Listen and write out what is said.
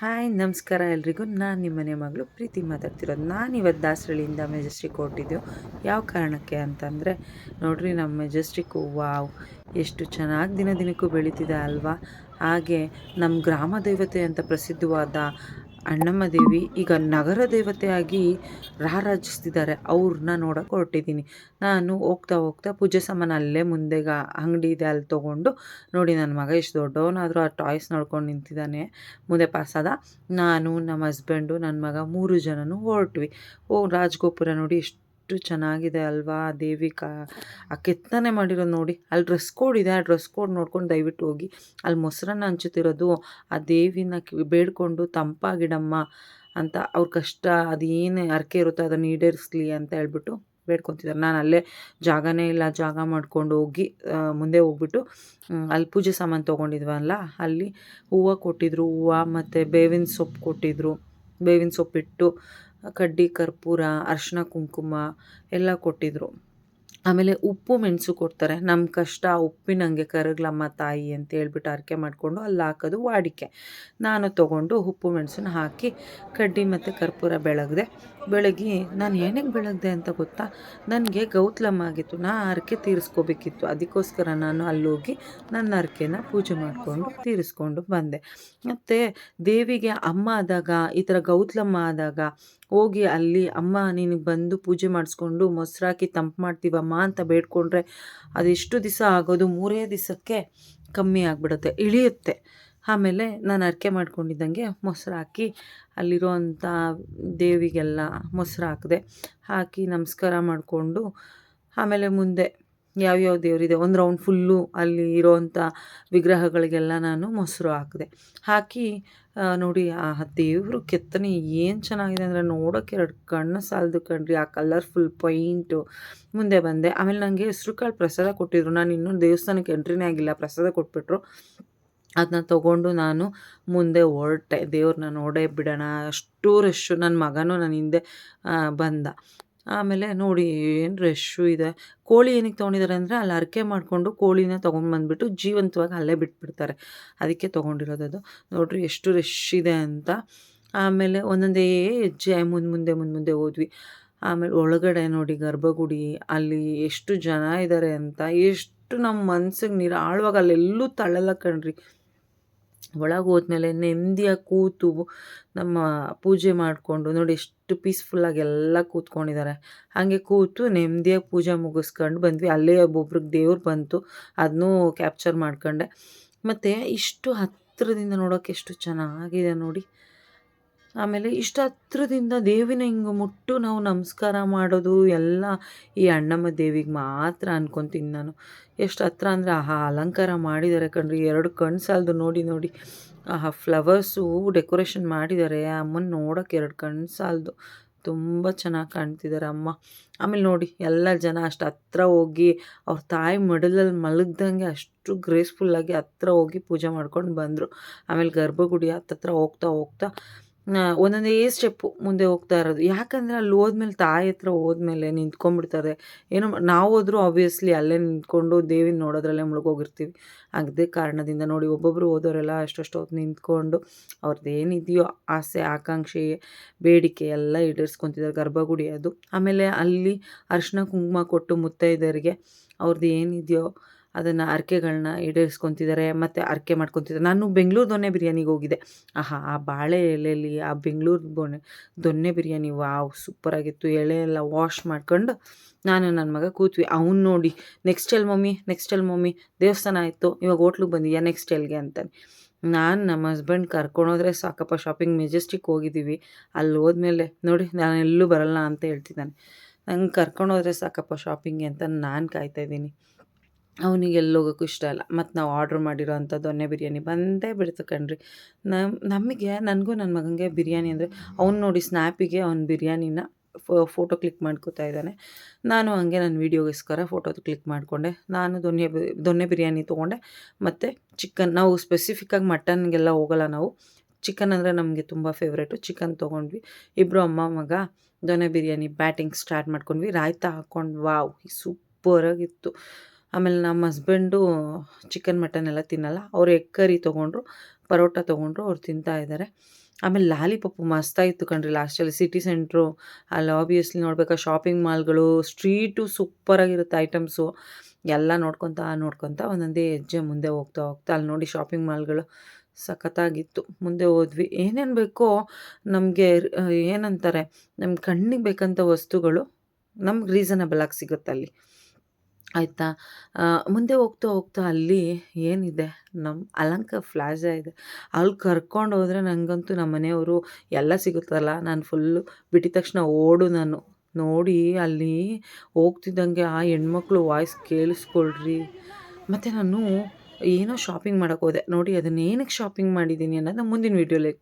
Hi, ನಮಸ್ಕಾರ ಎಲ್ರಿಗೂ. ನಾನು ನಿಮ್ಮ ಮನೆ ಮಗಳು ಪ್ರೀತಿ ಮಾತಾಡ್ತಿರೋದು. ನಾನು ಇವತ್ತು ದಾಸರಳ್ಳಿಯಿಂದ ಮೆಜೆಸ್ಟಿಕ್ ಹೊರಟಿದ್ದೆವು ಯಾವ ಕಾರಣಕ್ಕೆ ಅಂತಂದರೆ, ನೋಡ್ರಿ ನಮ್ಮ ಮೆಜೆಸ್ಟಿಕ್ ವಾವ್, ಎಷ್ಟು ಚೆನ್ನಾಗಿ ದಿನ ದಿನಕ್ಕೂ ಬೆಳೀತಿದೆ ಅಲ್ವಾ? ಹಾಗೆ ನಮ್ಮ ಗ್ರಾಮ ದೇವತೆ ಅಂತ ಪ್ರಸಿದ್ಧವಾದ ಅಣ್ಣಮ್ಮ ದೇವಿ ಈಗ ನಗರ ದೇವತೆಯಾಗಿ ರಾರಾಜಿಸ್ತಿದ್ದಾರೆ. ಅವ್ರನ್ನ ನೋಡೋಕೆ ಹೊರಟಿದ್ದೀನಿ. ನಾನು ಹೋಗ್ತಾ ಹೋಗ್ತಾ ಪೂಜೆ ಸಾಮಾನು ಅಲ್ಲೇ ಮುಂದೆಗ ಅಂಗಡಿ ಇದೆ, ಅಲ್ಲಿ ತೊಗೊಂಡು ನೋಡಿ ನನ್ನ ಮಗ ಎಷ್ಟು ದೊಡ್ಡವನಾದರೂ ಆ ಟಾಯ್ಸ್ ನೋಡ್ಕೊಂಡು ನಿಂತಿದ್ದಾನೆ. ಮುಂದೆ ಪಾಸಾದ ನಾನು, ನಮ್ಮ ಹಸ್ಬೆಂಡು, ನನ್ನ ಮಗ ಮೂರು ಜನನು ಹೊರಟ್ವಿ. ಓ, ರಾಜಗೋಪುರ ನೋಡಿ ಎಷ್ಟು ಎಷ್ಟು ಚೆನ್ನಾಗಿದೆ ಅಲ್ವಾ? ದೇವಿ ಕಾ, ಆ ಕೆತ್ತನೆ ಮಾಡಿರೋದು ನೋಡಿ. ಅಲ್ಲಿ ಡ್ರೆಸ್ ಕೋಡ್ ಇದೆ. ಆ ಡ್ರೆಸ್ ಕೋಡ್ ನೋಡ್ಕೊಂಡು ದಯವಿಟ್ಟು ಹೋಗಿ. ಅಲ್ಲಿ ಮೊಸರನ್ನ ಹಂಚುತ್ತಿರೋದು ಆ ದೇವಿನ ಬೇಡ್ಕೊಂಡು ತಂಪಾಗಿಡಮ್ಮ ಅಂತ ಅವ್ರ ಕಷ್ಟ ಅದೇನು ಅರ್ಕೆ ಇರುತ್ತೋ ಅದನ್ನು ಈಡೇರಿಸ್ಲಿ ಅಂತ ಹೇಳ್ಬಿಟ್ಟು ಬೇಡ್ಕೊತಿದ್ದಾರೆ ನಾನು ಅಲ್ಲೇ ಜಾಗನೇ ಇಲ್ಲ. ಜಾಗ ಮಾಡ್ಕೊಂಡು ಹೋಗಿ ಮುಂದೆ ಹೋಗ್ಬಿಟ್ಟು ಅಲ್ಲಿ ಪೂಜೆ ಸಾಮಾನು ತೊಗೊಂಡಿದ್ವಲ್ಲ, ಅಲ್ಲಿ ಹೂವು ಕೊಟ್ಟಿದ್ರು. ಹೂವು ಮತ್ತು ಬೇವಿನ ಸೊಪ್ಪು ಕೊಟ್ಟಿದ್ರು. ಬೇವಿನ ಸೊಪ್ಪಿಟ್ಟು ಕಡ್ಡಿ, ಕರ್ಪೂರ ಅರಿಶಿನ ಕುಂಕುಮ ಎಲ್ಲ ಕೊಟ್ಟಿದ್ರು. ಆಮೇಲೆ ಉಪ್ಪು ಮೆಣಸು ಕೊಡ್ತಾರೆ. ನಮ್ಮ ಕಷ್ಟ ಉಪ್ಪಿನಂಗೆ ಕರಗ್ಲಮ್ಮ ತಾಯಿ ಅಂತ ಹೇಳ್ಬಿಟ್ಟು ಅರ್ಕೆ ಮಾಡಿಕೊಂಡು ಅಲ್ಲಿ ಹಾಕೋದು ವಾಡಿಕೆ. ನಾನು ತೊಗೊಂಡು ಉಪ್ಪು ಮೆಣಸನ್ನ ಹಾಕಿ ಕಡ್ಡಿ ಮತ್ತು ಕರ್ಪೂರ ಬೆಳಗ್ದೆ. ಬೆಳಗಿ ನಾನು ಏನಕ್ಕೆ ಬೆಳಗ್ದೆ ಅಂತ ಗೊತ್ತಾ? ನನಗೆ ಗೌತ್ಲಮ್ಮ ಆಗಿತ್ತು. ನಾ ಅರಕೆ ತೀರಿಸ್ಕೋಬೇಕಿತ್ತು. ಅದಕ್ಕೋಸ್ಕರ ನಾನು ಅಲ್ಲೋಗಿ ನನ್ನ ಅರಕೆನ ಪೂಜೆ ಮಾಡಿಕೊಂಡು ತೀರಿಸ್ಕೊಂಡು ಬಂದೆ. ಮತ್ತು ದೇವಿಗೆ ಅಮ್ಮ ಆದಾಗ, ಈ ಥರ ಗೌತ್ಲಮ್ಮ ಆದಾಗ ಹೋಗಿ ಅಲ್ಲಿ, ಅಮ್ಮ, ನಿನಗೆ ಬಂದು ಪೂಜೆ ಮಾಡಿಸ್ಕೊಂಡು ಮೊಸರಾಕಿ ತಂಪು ಮಾಡ್ತೀವಮ್ಮ ಅಂತ ಬೇಡ್ಕೊಂಡ್ರೆ ಅದೆಷ್ಟು ದಿವಸ ಆಗೋದು, ಮೂರೇ ದಿವಸಕ್ಕೆ ಕಮ್ಮಿ ಆಗಿಬಿಡುತ್ತೆ, ಇಳಿಯುತ್ತೆ. ಆಮೇಲೆ ನಾನು ಅರ್ಕೆ ಮಾಡ್ಕೊಂಡಿದ್ದಂಗೆ ಮೊಸರು ಹಾಕಿ ಅಲ್ಲಿರೋವಂಥ ದೇವಿಗೆಲ್ಲ ಮೊಸರು ಹಾಕಿದೆ ಹಾಕಿ ನಮಸ್ಕಾರ ಮಾಡಿಕೊಂಡು ಆಮೇಲೆ ಮುಂದೆ ಯಾವ್ಯಾವ ದೇವರಿದೆ, ಒಂದು ರೌಂಡ್ ಫುಲ್ಲು ಅಲ್ಲಿ ಇರೋವಂಥ ವಿಗ್ರಹಗಳಿಗೆಲ್ಲ ನಾನು ಮೊಸರು ಹಾಕಿದೆ. ಹಾಕಿ ನೋಡಿ, ಆ ದೇವರು ಕೆತ್ತನೆ ಏನು ಚೆನ್ನಾಗಿದೆ ಅಂದರೆ ನೋಡೋಕ್ಕೆ ಎರಡು ಕಣ್ಣು ಸಾಲದು ಕಣ್ರಿ, ಆ ಕಲರ್ಫುಲ್ ಪೈಂಟು ಮುಂದೆ ಬಂದೆ. ಆಮೇಲೆ ನನಗೆ ಹೆಸ್ರು ಕಾಳು ಪ್ರಸಾದ ಕೊಟ್ಟಿದ್ರು. ನಾನು ಇನ್ನೂ ದೇವಸ್ಥಾನಕ್ಕೆ ಎಂಟ್ರಿನೇ ಆಗಿಲ್ಲ, ಪ್ರಸಾದ ಕೊಟ್ಬಿಟ್ರು. ಅದನ್ನ ತೊಗೊಂಡು ನಾನು ಮುಂದೆ ಹೊರಟೆ. ದೇವ್ರನ್ನ ನೋಡೇ ಬಿಡೋಣ. ಅಷ್ಟು ರಶ್ಶು ನನ್ನ ಮಗನೂ ನನ್ನ ಹಿಂದೆ ಬಂದ. ಆಮೇಲೆ ನೋಡಿ ಏನು ರಶ್ಶು ಇದೆ. ಕೋಳಿ ಏನಕ್ಕೆ ತೊಗೊಂಡಿದ್ದಾರೆ ಅಂದರೆ ಅಲ್ಲಿ ಅರಕೆ ಮಾಡಿಕೊಂಡು ಕೋಳಿನ ತೊಗೊಂಡ್ಬಂದ್ಬಿಟ್ಟು ಜೀವಂತವಾಗಿ ಅಲ್ಲೇ ಬಿಟ್ಬಿಡ್ತಾರೆ. ಅದಕ್ಕೆ ತೊಗೊಂಡಿರೋದು ಅದು. ನೋಡ್ರಿ ಎಷ್ಟು ರಶ್ ಇದೆ ಅಂತ. ಆಮೇಲೆ ಒಂದೊಂದೇ ಹೆಜ್ಜೆ ಮುಂದೆ ಮುಂದೆ ಮುಂದೆ ಮುಂದೆ ಹೋದ್ವಿ. ಆಮೇಲೆ ಒಳಗಡೆ ನೋಡಿ ಗರ್ಭಗುಡಿ, ಅಲ್ಲಿ ಎಷ್ಟು ಜನ ಇದ್ದಾರೆ ಅಂತ. ಎಷ್ಟು ನಮ್ಮ ಮನ್ಸಿಗೆ ನೀರು ಆಳ್ವಾಗ ಅಲ್ಲೆಲ್ಲೂ ತಳ್ಳಲ್ಲ ಕಣ್ರಿ. ಒಳಗೆ ಹೋದ್ಮೇಲೆ ನೆಮ್ಮದಿಯಾಗಿ ಕೂತು ನಮ್ಮ ಪೂಜೆ ಮಾಡಿಕೊಂಡು ನೋಡಿ ಎಷ್ಟು ಪೀಸ್ಫುಲ್ಲಾಗಿ ಎಲ್ಲ ಕೂತ್ಕೊಂಡಿದ್ದಾರೆ. ಹಾಗೆ ಕೂತು ನೆಮ್ಮದಿಯಾಗಿ ಪೂಜೆ ಮುಗಿಸ್ಕೊಂಡು ಬಂದ್ವಿ. ಅಲ್ಲೇ ಒಬ್ಬೊಬ್ರಿಗೆ ದೇವ್ರು ಬಂತು. ಅದನ್ನೂ ಕ್ಯಾಪ್ಚರ್ ಮಾಡ್ಕೊಂಡೆ. ಮತ್ತು ಇಷ್ಟು ಹತ್ತಿರದಿಂದ ನೋಡೋಕೆ ಎಷ್ಟು ಚೆನ್ನಾಗಿದೆ ನೋಡಿ. ಆಮೇಲೆ ಇಷ್ಟು ಹತ್ರದಿಂದ ದೇವಿನ ಹಿಂಗೆ ಮುಟ್ಟು ನಾವು ನಮಸ್ಕಾರ ಮಾಡೋದು, ಎಲ್ಲ ಈ ಅಣ್ಣಮ್ಮ ದೇವಿಗೆ ಮಾತ್ರ ಅನ್ಕೊತೀನಿ ನಾನು. ಎಷ್ಟು ಹತ್ರ ಅಂದರೆ ಆಹಾ, ಅಲಂಕಾರ ಮಾಡಿದ್ದಾರೆ ಕಣ್ರಿ. ಎರಡು ಕಣ್ಣು ಸಾಲದು ನೋಡಿ ನೋಡಿ. ಆಹಾ ಫ್ಲವರ್ಸು ಡೆಕೋರೇಷನ್ ಮಾಡಿದ್ದಾರೆ. ಅಮ್ಮನ ನೋಡೋಕೆ ಎರಡು ಕಣ್ಣು ಸಾಲದು ತುಂಬ ಚೆನ್ನಾಗಿ ಕಾಣ್ತಿದ್ದಾರೆ ಅಮ್ಮ. ಆಮೇಲೆ ನೋಡಿ, ಎಲ್ಲ ಜನ ಅಷ್ಟು ಹತ್ರ ಹೋಗಿ ಅವ್ರ ತಾಯಿ ಮಡಲಲ್ಲಿ ಮಲಗ್ದಂಗೆ ಅಷ್ಟು ಗ್ರೇಸ್ಫುಲ್ಲಾಗಿ ಹತ್ರ ಹೋಗಿ ಪೂಜೆ ಮಾಡ್ಕೊಂಡು ಬಂದರು. ಆಮೇಲೆ ಗರ್ಭಗುಡಿ ಹತ್ತತ್ರ ಹೋಗ್ತಾ ಹೋಗ್ತಾ ಒಂದೊಂದೇ ಸ್ಟೆಪ್ಪು ಮುಂದೆ ಹೋಗ್ತಾ ಇರೋದು. ಯಾಕಂದರೆ ಅಲ್ಲಿ ಹೋದ್ಮೇಲೆ ತಾಯಿ ಹತ್ರ ಹೋದ್ಮೇಲೆ ನಿಂತ್ಕೊಂಡ್ಬಿಡ್ತಾರೆ. ಏನೋ ನಾವು ಹೋದರೂ ಆಬ್ವಿಯಸ್ಲಿ ಅಲ್ಲೇ ನಿಂತ್ಕೊಂಡು ದೇವಿನ ನೋಡೋದ್ರಲ್ಲೇ ಮುಳುಗೋಗಿರ್ತೀವಿ. ಅದೇ ಕಾರಣದಿಂದ ನೋಡಿ ಒಬ್ಬೊಬ್ಬರು ಹೋದವರೆಲ್ಲ ಅಷ್ಟಷ್ಟು ಹೊತ್ತು ನಿಂತ್ಕೊಂಡು ಅವ್ರದ್ದು ಏನಿದೆಯೋ ಆಸೆ, ಆಕಾಂಕ್ಷೆ, ಬೇಡಿಕೆ ಎಲ್ಲ ಈಡೇರಿಸ್ಕೊತಿದ್ದಾರೆ. ಗರ್ಭಗುಡಿ ಅದು. ಆಮೇಲೆ ಅಲ್ಲಿ ಅರಿಶಿನ ಕುಂಕುಮ ಕೊಟ್ಟು ಮುತ್ತೈದೆಯರಿಗೆ ಅವ್ರದ್ದು ಏನಿದೆಯೋ ಅದನ್ನು ಅರ್ಕೆಗಳನ್ನ ಈಡೇರಿಸ್ಕೊತಿದ್ದಾರೆ ಮತ್ತು ಅರ್ಕೆ ಮಾಡ್ಕೊತಿದ್ದಾರೆ ನಾನು ಬೆಂಗಳೂರು ದೊನ್ನೆ ಬಿರಿಯಾನಿಗೆ ಹೋಗಿದ್ದೆ. ಆಹಾ, ಆ ಬಾಳೆ ಎಲೆಯಲ್ಲಿ ಆ ಬೆಂಗಳೂರು ಬೊನೆ ದೊನ್ನೆ ಬಿರಿಯಾನಿ, ವಾವ್ ಸೂಪರಾಗಿತ್ತು ಎಳೆ ಎಲ್ಲ ವಾಶ್ ಮಾಡ್ಕೊಂಡು ನಾನು ನನ್ನ ಮಗ ಕೂತ್ವಿ. ಅವ್ನು ನೋಡಿ ನೆಕ್ಸ್ಟ್ ಎಲ್ ಮಮ್ಮಿ ನೆಕ್ಸ್ಟ್ ಎಲ್ ಮಮ್ಮಿ ದೇವಸ್ಥಾನ ಆಯಿತು, ಇವಾಗ ಹೋಟ್ಲಿಗೆ ಬಂದಿದ್ಯಾ ನೆಕ್ಸ್ಟ್ ಎಲ್ಗೆ ಅಂತಾನೆ. ನಾನು ನಮ್ಮ ಹಸ್ಬೆಂಡ್ ಕರ್ಕೊಂಡೋದ್ರೆ ಸಾಕಪ್ಪ ಶಾಪಿಂಗ್ ಮೆಜೆಸ್ಟಿಕ್ ಹೋಗಿದ್ದೀವಿ ಅಲ್ಲಿ ಹೋದ್ಮೇಲೆ ನೋಡಿ, ನಾನು ಎಲ್ಲೂ ಬರಲ್ಲ ಅಂತ ಹೇಳ್ತಿದ್ದಾನೆ. ನಂಗೆ ಕರ್ಕೊಂಡೋದ್ರೆ ಸಾಕಪ್ಪ ಶಾಪಿಂಗ್ಗೆ ಅಂತ ನಾನು ಕಾಯ್ತಾ ಇದ್ದೀನಿ. ಅವನಿಗೆ ಎಲ್ಲಿ ಹೋಗೋಕ್ಕೂ ಇಷ್ಟ ಇಲ್ಲ. ಮತ್ತು ನಾವು ಆರ್ಡ್ರ್ ಮಾಡಿರೋ ಅಂಥ ದೊನ್ನೆ ಬಿರಿಯಾನಿ ಬಂದೇ ಬಿಡ್ತು ಕಣ್ರಿ. ನಮ್ಮ ನಮಗೆ, ನನಗೂ ನನ್ನ ಮಗನಿಗೆ ಬಿರಿಯಾನಿ ಅಂದರೆ ಅವ್ನು ನೋಡಿ ಸ್ನ್ಯಾಪಿಗೆ ಅವ್ನು ಬಿರಿಯಾನಿನ ಫೋಟೋ ಕ್ಲಿಕ್ ಮಾಡ್ಕೋತಾ ಇದ್ದಾನೆ. ನಾನು ಹಂಗೆ ನನ್ನ ವೀಡಿಯೋಗೋಸ್ಕರ ಫೋಟೋ ಕ್ಲಿಕ್ ಮಾಡಿಕೊಂಡೆ. ನಾನು ದೊನ್ನೆ ದೊನ್ನೆ ಬಿರಿಯಾನಿ ತೊಗೊಂಡೆ. ಮತ್ತು ಚಿಕನ್ ನಾವು ಸ್ಪೆಸಿಫಿಕ್ಕಾಗಿ ಮಟನ್ಗೆಲ್ಲ ಹೋಗಲ್ಲ ನಾವು. ಚಿಕನ್ ಅಂದರೆ ನಮಗೆ ತುಂಬ ಫೇವ್ರೇಟು ಚಿಕನ್ ತೊಗೊಂಡ್ವಿ. ಇಬ್ಬರು ಅಮ್ಮ, ಮಗ ದೊನ್ನೆ ಬಿರಿಯಾನಿ ಬ್ಯಾಟಿಂಗ್ ಸ್ಟಾರ್ಟ್ ಮಾಡ್ಕೊಂಡ್ವಿ. ರಾಯ್ತಾ ಹಾಕ್ಕೊಂಡು ವಾವ್ ಸೂಪರಾಗಿತ್ತು ಆಮೇಲೆ ನಮ್ಮ ಹಸ್ಬೆಂಡು ಚಿಕನ್ ಮಟನ್ ಎಲ್ಲ ತಿನ್ನಲ್ಲ. ಅವ್ರು ಎಗ್ ಕರಿ ತೊಗೊಂಡ್ರು, ಪರೋಟ ತೊಗೊಂಡ್ರು, ಅವ್ರು ತಿಂತಾ ಇದ್ದಾರೆ ಆಮೇಲೆ ಲಾಲಿಪಪ್ಪು ಮಸ್ತಾಗಿತ್ತು ಕಣ್ರಿ ಲಾಸ್ಟಲ್ಲಿ ಸಿಟಿ ಸೆಂಟ್ರು ಅಲ್ಲಿ ಆಬ್ವಿಯಸ್ಲಿ ನೋಡ್ಬೇಕಾ ಶಾಪಿಂಗ್ ಮಾಲ್ಗಳು ಸ್ಟ್ರೀಟು ಸೂಪರಾಗಿರುತ್ತೆ ಐಟಮ್ಸು ಎಲ್ಲ ನೋಡ್ಕೊತಾ ನೋಡ್ಕೊತಾ ಒಂದೊಂದೇ ಹೆಜ್ಜೆ ಮುಂದೆ ಹೋಗ್ತಾ ಹೋಗ್ತಾ ಅಲ್ಲಿ ನೋಡಿ ಶಾಪಿಂಗ್ ಮಾಲ್ಗಳು ಸಖತ್ತಾಗಿತ್ತು. ಮುಂದೆ ಹೋದ್ವಿ. ಏನೇನು ಬೇಕೋ ನಮಗೆ ಏನಂತಾರೆ ನಮ್ಮ ಕಣ್ಣಿಗೆ ಬೇಕಂಥ ವಸ್ತುಗಳು ನಮ್ಗೆ ರೀಸನಬಲ್ ಆಗಿ ಸಿಗುತ್ತೆ ಅಲ್ಲಿ. ಆಯಿತಾ? ಮುಂದೆ ಹೋಗ್ತಾ ಹೋಗ್ತಾ ಅಲ್ಲಿ ಏನಿದೆ? ನಮ್ಮ ಅಲಂಕ ಫ್ಲಾಜಾ ಇದೆ ಅಲ್ಲಿ ಕರ್ಕೊಂಡು ಹೋದರೆ ನನಗಂತೂ ನಮ್ಮ ಮನೆಯವರು ಎಲ್ಲ ಸಿಗುತ್ತಲ್ಲ? ನಾನು ಫುಲ್ಲು ಬಿಟ್ಟಿದ ತಕ್ಷಣ ಓಡು ನಾನು. ನೋಡಿ ಅಲ್ಲಿ ಹೋಗ್ತಿದ್ದಂಗೆ ಆ ಹೆಣ್ಮಕ್ಳು ವಾಯ್ಸ್ ಕೇಳಿಸ್ಕೊಳ್ರಿ. ಮತ್ತು ನಾನು ಏನೋ ಶಾಪಿಂಗ್ ಮಾಡೋಕೆ ಹೋದೆ. ನೋಡಿ ಅದನ್ನೇನಕ್ಕೆ ಶಾಪಿಂಗ್ ಮಾಡಿದ್ದೀನಿ ಅನ್ನೋದು ಮುಂದಿನ ವೀಡಿಯೋಲಿ